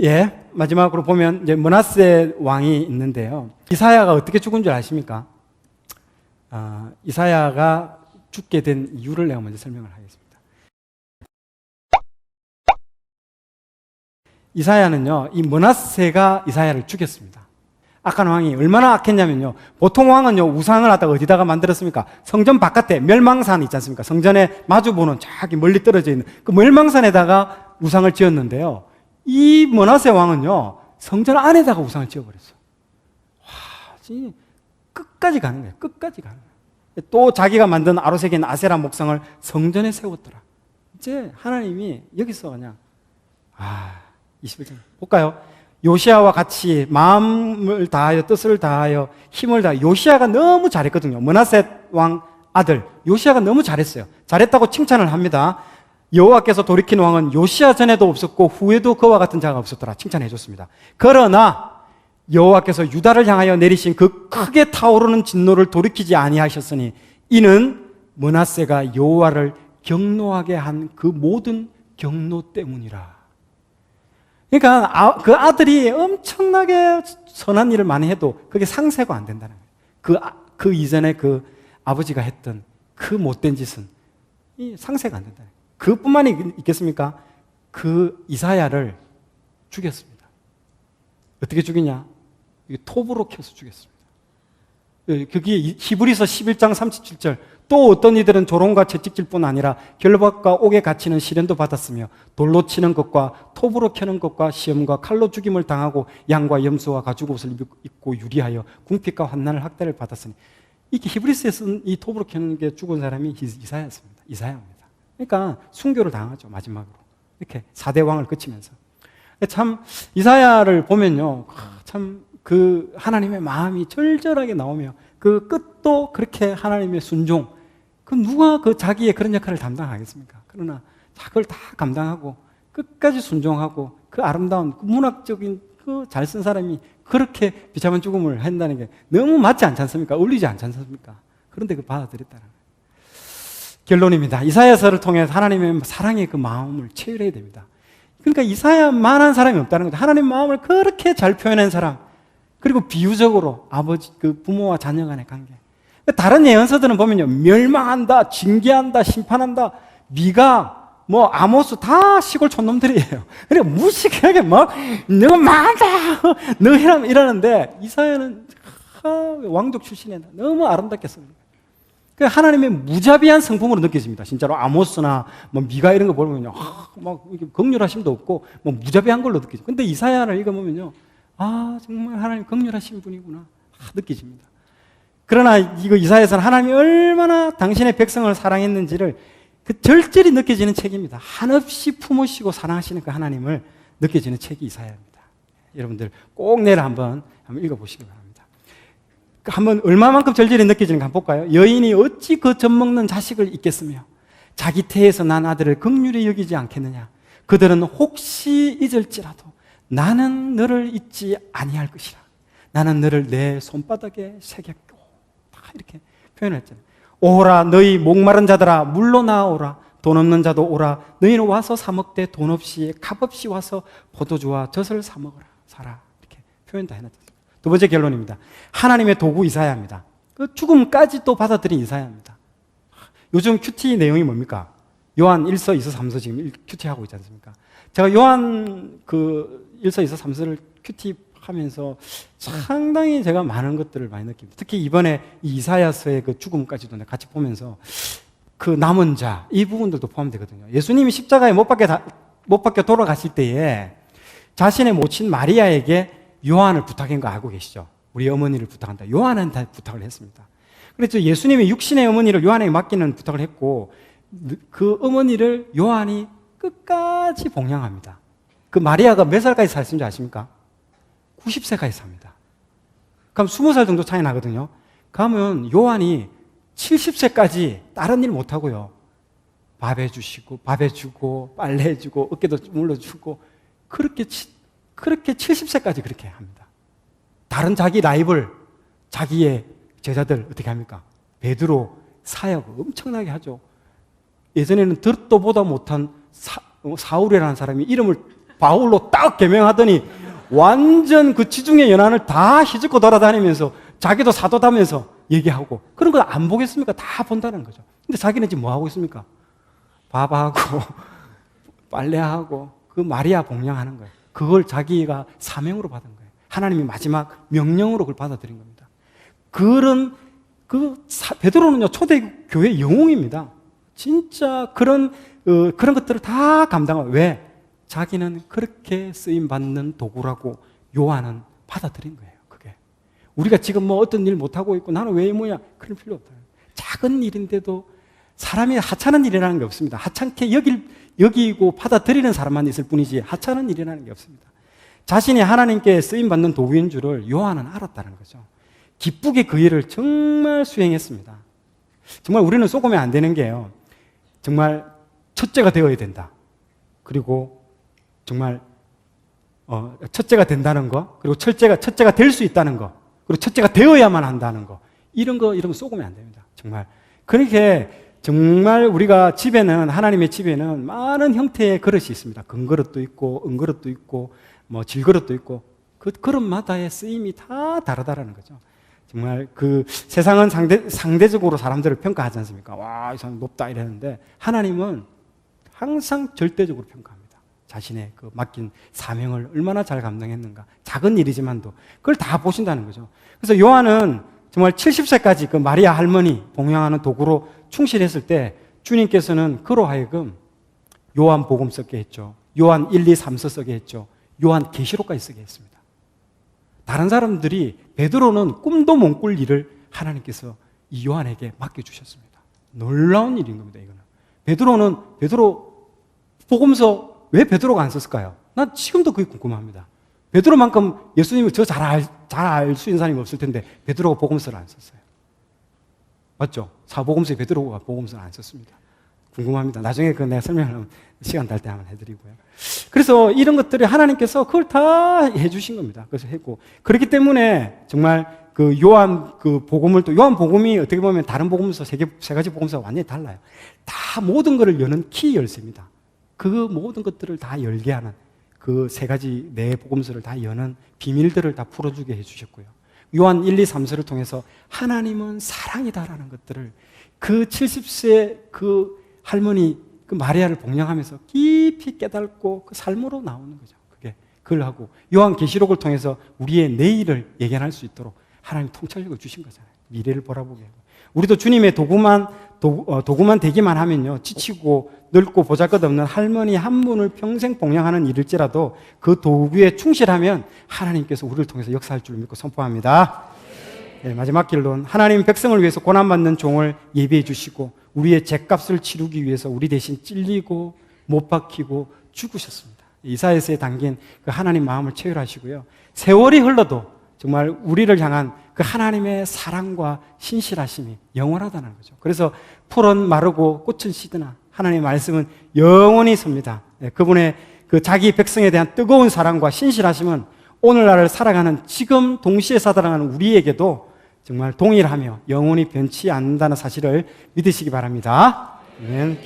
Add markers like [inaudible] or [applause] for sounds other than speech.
예, 마지막으로 보면 이제 머나세 왕이 있는데요. 이사야가 어떻게 죽은 줄 아십니까? 아, 이사야가 죽게 된 이유를 내가 먼저 설명을 하겠습니다. 이사야는요, 이 머나세가 이사야를 죽였습니다. 아칸 왕이 얼마나 악했냐면요. 보통 왕은요, 우상을 갖다가 어디다가 만들었습니까? 성전 바깥에 멸망산 있지 않습니까? 성전에 마주보는 저기 멀리 떨어져 있는 그 멸망산에다가 우상을 지었는데요. 이 머나세 왕은요, 성전 안에다가 우상을 지어버렸어요. 와, 진짜 끝까지 가는 거예요. 끝까지 가는 거예요. 또 자기가 만든 있는 아세라 목상을 성전에 세웠더라. 이제 하나님이 여기서 그냥, 아, 21장. 볼까요? 요시아와 같이 마음을 다하여 뜻을 다하여 힘을 다하여 요시아가 너무 잘했거든요. 머나셋 왕 아들 요시아가 너무 잘했어요. 잘했다고 칭찬을 합니다. 여호와께서 돌이킨 왕은 요시아 전에도 없었고 후에도 그와 같은 자가 없었더라 칭찬해 줬습니다. 그러나 여호와께서 유다를 향하여 내리신 그 크게 타오르는 진노를 돌이키지 아니하셨으니 이는 머나세가 여호와를 경노하게 한 그 모든 경노 때문이라. 그러니까 아- 그 아들이 엄청나게 선한 일을 많이 해도 그게 상쇄가 안 된다는 거예요. 그, 아- 그 이전에 그 아버지가 했던 그 못된 짓은 이 상쇄가 안 된다. 그뿐만이 있겠습니까? 그 이사야를 죽였습니다. 어떻게 죽이냐? 톱으로 켜서 죽였습니다. 예, 그게 이- 히브리서 11장 37절 또 어떤 이들은 조롱과 채찍질 뿐 아니라 결박과 옥에 갇히는 시련도 받았으며 돌로 치는 것과 톱으로 켜는 것과 시험과 칼로 죽임을 당하고 양과 염소와 가죽 옷을 입고 유리하여 궁핍과 환난을 학대를 받았으니 이게 히브리스에 쓴 이 톱으로 켜는 게 죽은 사람이 이- 이사야였습니다. 이사야입니다. 그러니까 순교를 당하죠 마지막으로 이렇게 사대 왕을 거치면서 참 이사야를 보면요 참 그 하나님의 마음이 절절하게 나오며 그 끝도 그렇게 하나님의 순종 그 누가 그 자기의 그런 역할을 담당하겠습니까? 그러나 그걸 다 감당하고 끝까지 순종하고 그 아름다운 그 문학적인 그 잘 쓴 사람이 그렇게 비참한 죽음을 한다는 게 너무 맞지 않지 않습니까? 어울리지 않지 않습니까? 그런데 그 받아들였다는. 결론입니다. 이사야서를 통해 하나님의 사랑의 그 마음을 체휼해야 됩니다. 그러니까 이사야만한 사람이 없다는 거죠. 하나님 마음을 그렇게 잘 표현한 사람. 그리고 비유적으로 아버지, 그 부모와 자녀 간의 관계. 다른 예언서들은 보면요. 멸망한다, 징계한다, 심판한다. 미가, 뭐, 아모스 다 시골 촌놈들이에요. 그러니까 무식하게 막, 너 망한다! 너! 이러는데, 이사야는 하, 왕족 출신이다. 너무 아름답게 씁니다. 그 하나님의 무자비한 성품으로 느껴집니다. 진짜로 아모스나 뭐 미가 이런 거 보면요, 아, 막 극률하심도 없고 뭐 무자비한 걸로 느껴져. 근데 이사야를 읽어보면요, 아 정말 하나님 극률하신 분이구나 아, 느껴집니다. 그러나 이거 이사야서는 하나님이 얼마나 당신의 백성을 사랑했는지를 그 절절히 느껴지는 책입니다. 한없이 품으시고 사랑하시는 그 하나님을 느껴지는 책이 이사야입니다. 여러분들 꼭 내일 한번 한번 읽어보시기 바랍니다. 그 한번 얼마만큼 절절히 느껴지는가 한번 볼까요? 여인이 어찌 그 젖먹는 자식을 잊겠으며 자기 태에서 난 아들을 극률히 여기지 않겠느냐? 그들은 혹시 잊을지라도 나는 너를 잊지 아니할 것이라. 나는 너를 내 손바닥에 새겼고. 다 이렇게 표현했잖아요 오라 너희 목마른 자들아 물로 나오라. 돈 없는 자도 오라. 너희는 와서 사 먹되 돈 없이 값 없이 와서 포도주와 젖을 사 먹어라. 사라. 이렇게 표현 다 해놨죠 두 번째 결론입니다. 하나님의 도구 이사야입니다. 그 죽음까지 또 받아들인 이사야입니다. 요즘 큐티 내용이 뭡니까? 요한 1서, 2서, 3서 지금 큐티 하고 있지 않습니까? 제가 요한 그 1서, 2서, 3서를 큐티 하면서 상당히 제가 많은 것들을 많이 느낍니다. 특히 이번에 이 이사야서의 그 죽음까지도 같이 보면서 그 남은 자, 이 부분들도 포함되거든요. 예수님이 십자가에 못 박혀, 다- 못 박혀 돌아가실 때에 자신의 모친 마리아에게 요한을 부탁한 거 알고 계시죠? 우리 어머니를 부탁한다. 요한한테 부탁을 했습니다. 그래서 예수님의 육신의 어머니를 요한에게 맡기는 부탁을 했고 그 어머니를 요한이 끝까지 봉양합니다. 그 마리아가 몇 살까지 살았는지 아십니까? 90세까지 삽니다. 그럼 20살 정도 차이 나거든요. 그러면 요한이 70세까지 다른 일 못하고요. 밥 해주시고, 밥 해주고, 빨래 해주고, 어깨도 물러주고, 그렇게, 치- 그렇게 70세까지 그렇게 합니다. 다른 자기 라이벌, 자기의 제자들 어떻게 합니까? 베드로 사역 엄청나게 하죠. 예전에는 듣도 보다 못한 사, 어, 사울이라는 사람이 이름을 바울로 딱 개명하더니 완전 그 지중해 연안을 다 휘젓고 돌아다니면서 자기도 사도 다면서 얘기하고 그런 거안 보겠습니까? 다 본다는 거죠. 근데 자기는 지금 뭐 하고 있습니까? 밥하고 [laughs] 빨래하고 그 마리아 봉양하는 거예요. 그걸 자기가 사명으로 받은 거예요. 하나님이 마지막 명령으로 그걸 받아들인 겁니다. 그런 그 사- 베드로는요 초대 교회 영웅입니다. 진짜 그런 어, 그런 것들을 다 감당하고 왜 자기는 그렇게 쓰임 받는 도구라고 요한은 받아들인 거예요. 그게 우리가 지금 뭐 어떤 일 못 하고 있고 나는 왜 뭐야 그럴 필요 없다. 작은 일인데도 사람이 하찮은 일이라는 게 없습니다. 하찮게 여길 여기고 받아들이는 사람만 있을 뿐이지 하찮은 일이라는 게 없습니다. 자신이 하나님께 쓰임 받는 도구인 줄을 요한은 알았다는 거죠. 기쁘게 그 일을 정말 수행했습니다. 정말 우리는 쏘고면 안 되는 게요. 정말 첫째가 되어야 된다. 그리고 정말 어, 첫째가 된다는 거, 그리고 첫째가 첫째가 될 수 있다는 거, 그리고 첫째가 되어야만 한다는 거, 이런 거 이런 거 쏘고면 안 됩니다. 정말 그렇게 정말 우리가 집에는 하나님의 집에는 많은 형태의 그릇이 있습니다. 금그릇도 있고 은그릇도 있고 뭐 질그릇도 있고 그 그릇마다의 쓰임이 다 다르다라는 거죠. 정말 그 세상은 상대, 상대적으로 사람들을 평가하지 않습니까? 와, 이 사람 높다 이랬는데 하나님은 항상 절대적으로 평가합니다. 자신의 그 맡긴 사명을 얼마나 잘 감당했는가. 작은 일이지만도 그걸 다 보신다는 거죠. 그래서 요한은 정말 70세까지 그 마리아 할머니 봉양하는 도구로 충실했을 때 주님께서는 그로 하여금 요한 복음 쓰게 했죠. 요한 1, 2, 3서 쓰게 했죠. 요한 계시록까지 쓰게 했습니다. 다른 사람들이 베드로는 꿈도 못 꿀 일을 하나님께서 이 요한에게 맡겨 주셨습니다. 놀라운 일인 겁니다, 이거는. 베드로는 베드로 복음서 왜 베드로가 안 썼을까요? 난 지금도 그게 궁금합니다. 베드로만큼 예수님을 저 잘 알, 잘 알 수 있는 사람이 없을 텐데 베드로가 복음서를 안 썼어요. 맞죠? 사복음서에 베드로가 복음서를 안 썼습니다. 궁금합니다. 나중에 그 내가 설명하면 시간 날 때 한번 해드리고요. 그래서 이런 것들이 하나님께서 그걸 다 해주신 겁니다. 그래서 했고 그렇기 때문에 정말 그 요한 그 복음을 또 요한 복음이 어떻게 보면 다른 복음서 세, 개, 세 가지 복음서와 완전히 달라요. 다 모든 것을 여는 키 열쇠입니다. 그 모든 것들을 다 열게 하는 그 세 가지 네 복음서를 다 여는 비밀들을 다 풀어주게 해주셨고요. 요한 1, 2, 3서를 통해서 하나님은 사랑이다라는 것들을 그 70세 그 할머니 그 마리아를 봉양하면서 깊이 깨닫고 그 삶으로 나오는 거죠. 그게 그걸 하고 요한 계시록을 통해서 우리의 내일을 예견할 수 있도록 하나님 통찰력을 주신 거잖아요. 미래를 보라보게 하고. 우리도 주님의 도구만 도, 어, 도구 만 되기만 하면요 지치고 늙고 보잘것없는 할머니 한 분을 평생 봉양하는 일일지라도 그 도구에 충실하면 하나님께서 우리를 통해서 역사할 줄 믿고 선포합니다. 네, 마지막 길론 하나님 백성을 위해서 고난받는 종을 예비해 주시고 우리의 죄값을 치르기 위해서 우리 대신 찔리고 못 박히고 죽으셨습니다. 이사에서에 담긴 그 하나님 마음을 체휼하시고요. 세월이 흘러도 정말 우리를 향한 그 하나님의 사랑과 신실하심이 영원하다는 거죠. 그래서 풀은 마르고 꽃은 시드나 하나님의 말씀은 영원히 섭니다. 네, 그분의 그 자기 백성에 대한 뜨거운 사랑과 신실하심은 오늘날을 살아가는 지금 동시에 살아가는 우리에게도 정말 동일하며 영원히 변치 않는다는 사실을 믿으시기 바랍니다. 아멘.